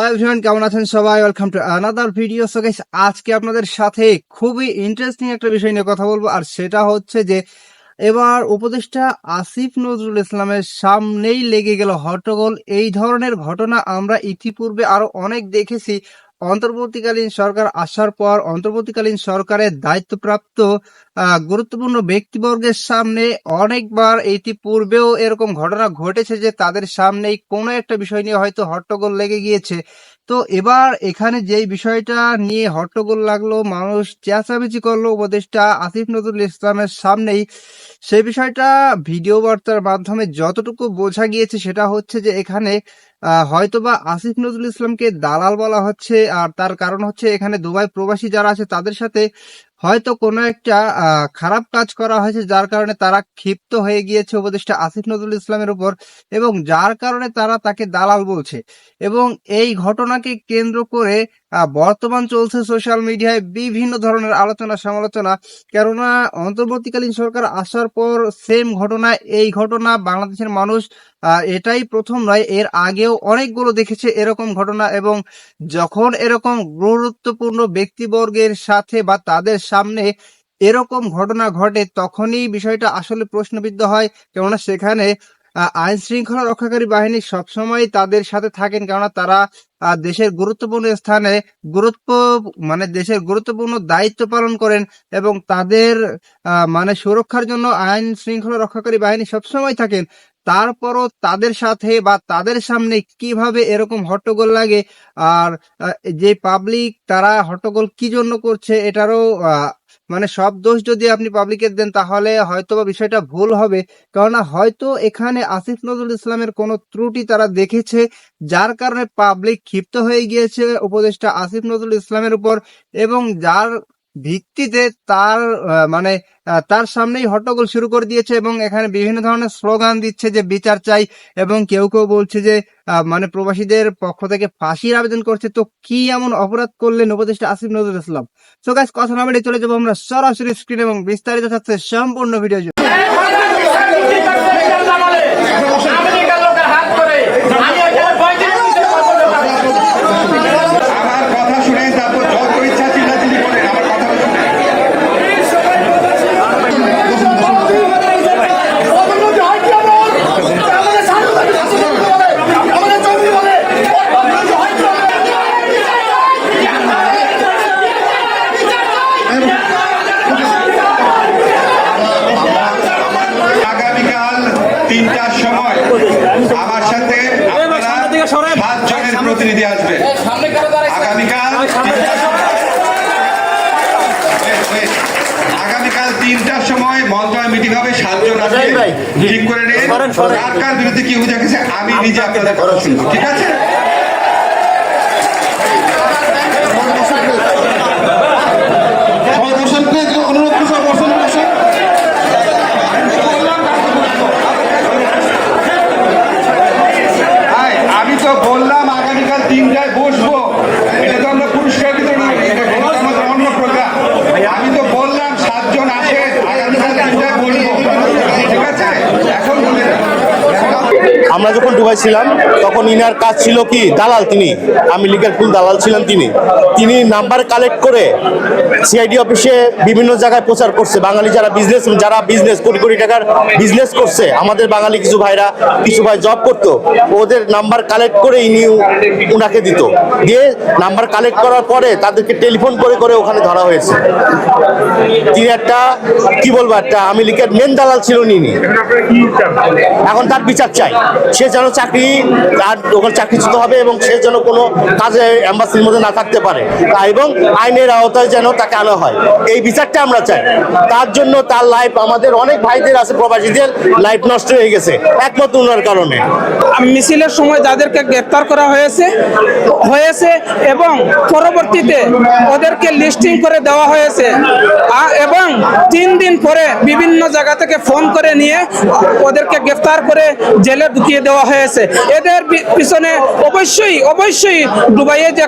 Everyone কেমন আছেন সবাই? Welcome to another video so guys আজকে আপনাদের সাথে খুবই ইন্টারেস্টিং একটা বিষয় নিয়ে কথা বলব, আর সেটা হচ্ছে যে এবার উপদেষ্টা আসিফ নজরুল ইসলামের সামনেই লেগে গেল হট্টগোল। এই ধরনের ঘটনা আমরা ইতিপূর্বে আরও অনেক দেখেছি। অন্তর্বর্তীকালীন সরকার আসার পর অন্তর্বর্তীকালীন সরকারের দায়িত্বপ্রাপ্ত গুরুত্বপূর্ণ ব্যক্তিবর্গের সামনে অনেকবার ইতিপূর্বেও এরকম ঘটনা ঘটেছে যে তাদের সামনেই কোনো একটা বিষয় নিয়ে হয়তো হট্টগোল লেগে গিয়েছে। তো এবার এখানে যেই বিষয়টা নিয়ে হট্টগোল লাগল, মানুষ চেঁচামেচি করল উপদেষ্টা আসিফ নজরুল ইসলামের সামনেই, সেই বিষয়টা ভিডিও বার্তার মাধ্যমে যতটুকু বোঝা গিয়েছে সেটা হচ্ছে যে এখানে হয়তোবা আসিফ নজরুল ইসলামকে দালাল বলা হচ্ছে, আর তার কারণ হচ্ছে এখানে দুবাই প্রবাসী যারা আছে তাদের সাথে হয়তো কোনো একটা খারাপ কাজ করা হয়েছে যার কারণে তারা ক্ষিপ্ত হয়ে গিয়েছে উপদেষ্টা আসিফ নজরুল ইসলামের উপর এবং যার কারণে তারা তাকে দালাল বলছে। এবং এই ঘটনাকে কেন্দ্র করে বর্তমান চলছে সোশ্যাল মিডিয়ায় বিভিন্ন ধরনের আলোচনা সমালোচনা। কেননা, অন্তর্বর্তীকালীন সরকার আসার পর সেম ঘটনা, এই ঘটনা, বাংলাদেশের মানুষ এটাই প্রথম নয়, এর আগেও অনেকগুলো দেখেছে এরকম ঘটনা এবং যখন এরকম গুরুত্বপূর্ণ ব্যক্তিবর্গের সাথে বা তাদের সামনে এরকম ঘটনা ঘটে, তখনই বিষয়টা আসলে প্রশ্নবিদ্ধ হয়। কেননা, সেখানে আইন শৃঙ্খলা রক্ষাকারী বাহিনী সবসময় তাদের সাথে থাকেন, কেননা তারা দেশের গুরুত্বপূর্ণ স্থানে গুরুত্ব মানে দেশের গুরুত্বপূর্ণ দায়িত্ব পালন করেন এবং তাদের মানে সুরক্ষার জন্য আইন শৃঙ্খলা রক্ষাকারী বাহিনী সবসময় থাকেন। তারপরও তাদের সাথে বা তাদের সামনে কীভাবে এরকম হট্টগোল লাগে, আর যে পাবলিক তারা হট্টগোল কি জন্য করছে এটারও মানে সব দোষ যদি আপনি পাবলিকের দেন, তাহলে হয়তো বা বিষয়টা ভুল হবে। কেননা হয়তো এখানে আসিফ নজরুল ইসলামের কোনো ত্রুটি তারা দেখেছে, যার কারণে পাবলিক ক্ষিপ্ত হয়ে গিয়েছে উপদেষ্টা আসিফ নজরুল ইসলামের উপর এবং যার ভিত্তিতে তার মানে তার সামনেই হট্টগোল শুরু করে দিয়েছে এবং এখানে বিভিন্ন ধরনের স্লোগান দিচ্ছে যে বিচার চাই এবং কেউ কেউ বলছে যে মানে প্রবাসীদের পক্ষ থেকে ফাঁসির আবেদন করছে। তো কি এমন অপরাধ করলেন উপদেষ্টা আসিফ নজরুল ইসলাম? তো গাছ কথা না চলে যাব আমরা সরাসরি স্ক্রিন এবং বিস্তারিত থাকছে সম্পূর্ণ ভিডিও জুড়ে। আমেরিকার লোকের হাত করে আমি ওইখানে পঁয়ত্রিশ মিনিটের কথা বলতে পারব। আমার কথা শুনে তারপর যত ইচ্ছা চিল্লাচিল্লি করেন আমার কথা শুনে আগামীকাল তিনটার সময় আমার সাথে আপনারা সাত জনের প্রতিনিধি আসবে। আগামীকাল. আগামীকাল তিনটার সময় মন্ত্রণালয় মিটিং হবে সাতজন আসবে। ঠিক করে নিন। কার কার বিরুদ্ধে কি হয়ে গেছে আমি নিজে আপনাদের কথা শুনব। ঠিক আছে অনুরোধ করছি বসুন বসুন হাই, আমি তো বললাম আগামীকাল তিনটায় বসবো এটা তো আমরা পুরস্কার বিতরণ করি, এটা তো আমাদের অন্য প্রোগ্রাম আমি তো বললাম সাতজন আসে আগামীকাল তিনটায় বসবো ঠিক আছে এখন বলে দেন। আমরা যখন ডুবাই ছিলাম তখন ইনার কাজ ছিল কি? দালাল তিনি। আমি লিগের ফুল দালাল ছিলেন তিনি। তিনি নাম্বার কালেক্ট করে সিআইডি অফিসে বিভিন্ন জায়গায় প্রচার করছে। বাঙালি যারা বিজনেস যারা বিজনেস কোটি কোটি টাকার বিজনেস করছে, আমাদের বাঙালি কিছু ভাইরা, কিছু ভাই জব করতো, ওদের নাম্বার কালেক্ট করে ইনি উনাকে দিত। দিয়ে নাম্বার কালেক্ট করার পরে তাদেরকে টেলিফোন করে করে ওখানে ধরা হয়েছে। তিনি একটা, কি বলব একটা, আমি লিগের মেন দালাল ছিল ইনি। এখন তার বিচার চাই। সে যেন চাকরি তার ওখানে চাকরিচ্যুত হবে এবং সে যেন কোনো কাজে অ্যাম্বাসির মধ্যে না থাকতে পারে এবং আইনের আওতায় যেন তাকে আনা হয়। এই বিচারটা আমরা চাই। তার জন্য তার লাইফ আমাদের অনেক ভাইদের আছে, প্রবাসীদের লাইফ নষ্ট হয়ে গেছে, একমাত্র ওনার কারণে। মিছিলের সময় যাদেরকে গ্রেপ্তার করা হয়েছে হয়েছে এবং পরবর্তীতে ওদেরকে লিস্টিং করে দেওয়া হয়েছে। এবং তিন দিন পরে বিভিন্ন জায়গা থেকে ফোন করে নিয়ে ওদেরকে গ্রেফতার করে জেলে ঢুকিয়ে দেওয়া হয়েছে। এদের পিছনে অবশ্যই অবশ্যই দুবাইয়ে যে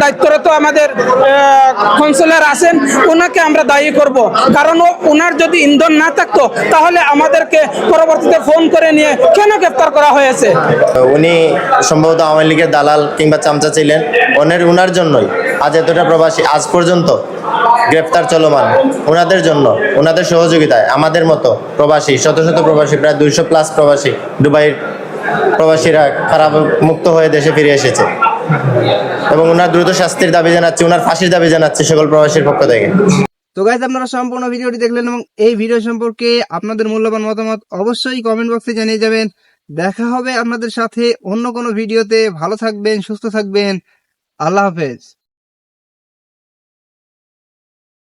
দায়িত্বরত আমাদের আহ, কাউন্সিলর আছেন ওনাকে আমরা দায়ী করব। কারণ ওনার যদি ইন্ধন না থাকতো তাহলে আমাদেরকে পরবর্তীতে ফোন করে নিয়ে কেন গ্রেফতার করা হয়েছে? উনি সম্ভবত আওয়ামী লীগের দালাল কিংবা চামচা ছিলেন। ওনের উনার জন্যই আজ এতটা প্রবাসী আজ পর্যন্ত গ্রেফতার চলমান ওনাদের জন্য ওনাদের সহযোগিতায় আমাদের মতো প্রবাসী শত শত প্রবাসী প্রায় দুইশো প্লাস প্রবাসী দুবাইয়ের প্রবাসীরা খারাপ মুক্ত হয়ে দেশে ফিরে এসেছে। এবং ওনার দ্রুত শাস্তির দাবি জানাচ্ছি ওনার ফাঁসির দাবি জানাচ্ছি সকল প্রবাসীর পক্ষ থেকে। তো গাইজ আপনারা সম্পূর্ণ ভিডিওটি দেখলেন এবং এই ভিডিও সম্পর্কে আপনাদের মূল্যবান মতামত অবশ্যই কমেন্ট বক্সে জানিয়ে যাবেন। দেখা হবে আপনাদের সাথে অন্য কোনো ভিডিওতে। ভালো থাকবেন, সুস্থ থাকবেন। আল্লাহ হাফেজ।